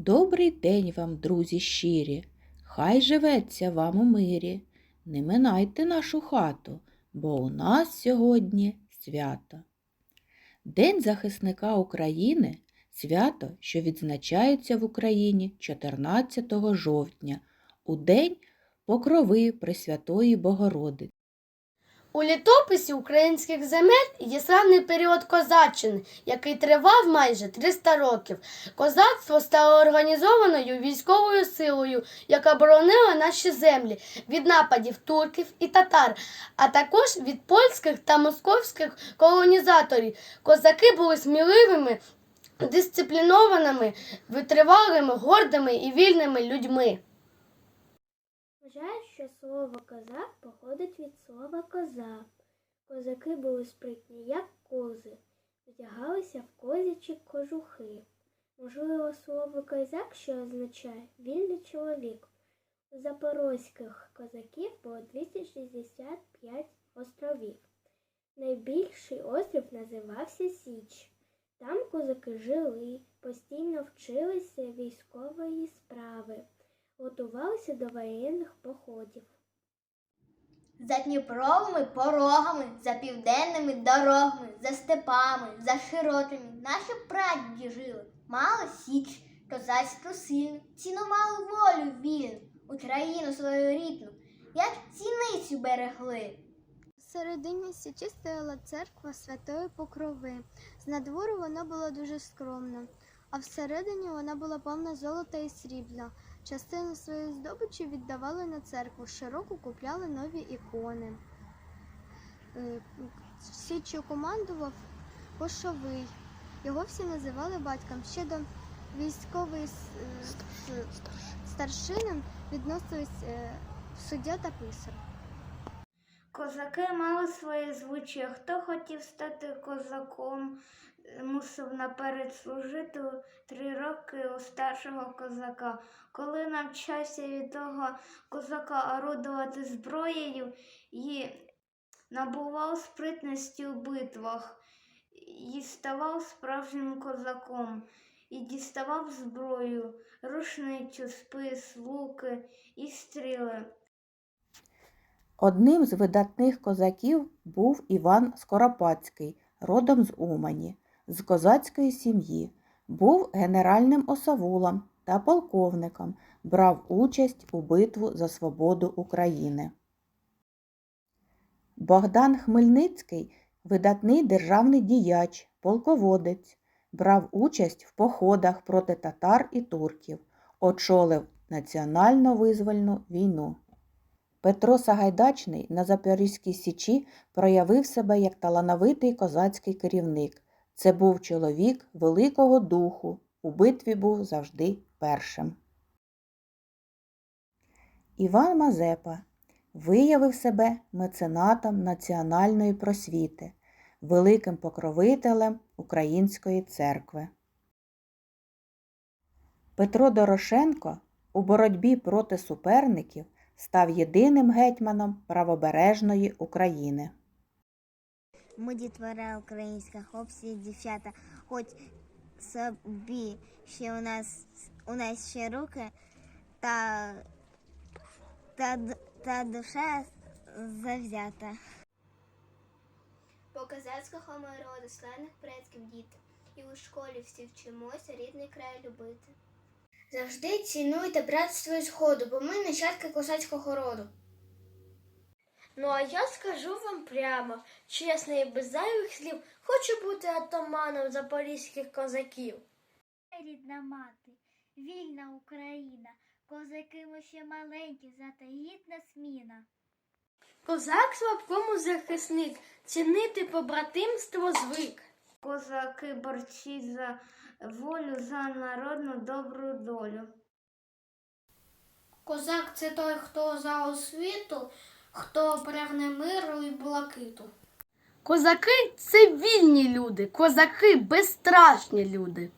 Добрий день вам, друзі щирі, хай живеться вам у мирі. Не минайте нашу хату, бо у нас сьогодні свято. День захисника України свято, що відзначається в Україні 14 жовтня, у день покрови Пресвятої Богородиці. У літописі українських земель є славний період козаччини, який тривав майже 300 років. Козацтво стало організованою військовою силою, яка боронила наші землі від нападів турків і татар, а також від польських та московських колонізаторів. Козаки були сміливими, дисциплінованими, витривалими, гордими і вільними людьми. Вважаю, що слово козак походить від слова коза. Козаки були спритні, як кози, вдягалися в козячі кожухи. Можливо, слово козак, що означає вільний чоловік. У запорозьких козаків було 265 островів. Найбільший острів називався Січ. Там козаки жили, постійно вчилися військової справи готувалися до воєнних походів. За Дніпровими порогами, за південними дорогами, за степами, за широтами наші прадіди жили. Мали січ, козацьку сильну, цінували волю вільну, Україну свою рідну, як ціницю берегли. Всередині січі стояла церква Святої Покрови. З надвору вона була дуже скромна, а всередині вона була повна золота і срібла. Частину своєї здобичі віддавали на церкву, щороку купляли нові ікони. Е, Січчю командував Кошовий. Його всі називали батьком. Ще до військової е, старшини відносились е, суддя та писар. Козаки мали свої звичаї. Хто хотів стати козаком, мусив наперед служити три роки у старшого козака. Коли навчався від того козака орудувати зброєю і набував спритності у битвах, і ставав справжнім козаком, і діставав зброю, рушницю, спис, луки і стріли. Одним з видатних козаків був Іван Скоропадський, родом з Умані, з козацької сім'ї. Був генеральним осавулом та полковником, брав участь у битву за свободу України. Богдан Хмельницький видатний державний діяч, полководець, брав участь в походах проти татар і турків, очолив національно-визвольну війну. Петро Сагайдачний на Запорізькій Січі проявив себе як талановитий козацький керівник. Це був чоловік великого духу, у битві був завжди першим. Іван Мазепа виявив себе меценатом національної просвіти, великим покровителем Української церкви. Петро Дорошенко у боротьбі проти суперників став єдиним гетьманом правобережної України. Ми дітвора українська, хлопці і дівчата, хоч собі ще у нас у нас ще руки та, та, та душа завзята. По козацького ми роду славних предків діти, і у школі всі вчимося рідний край любити. Завжди цінуйте братство і згоду, бо ми нащадки козацького роду. Ну а я скажу вам прямо, чесно і без зайвих слів, хочу бути атаманом запорізьких козаків. Рідна мати, вільна Україна, козаки ми ще маленькі, зате гідна сміна. Козак слабкому захисник, цінити побратимство звик. Козаки борці за волю, за народну добру долю. Козак це той, хто за освіту, хто прагне миру і блакиту. Козаки це вільні люди, козаки безстрашні люди.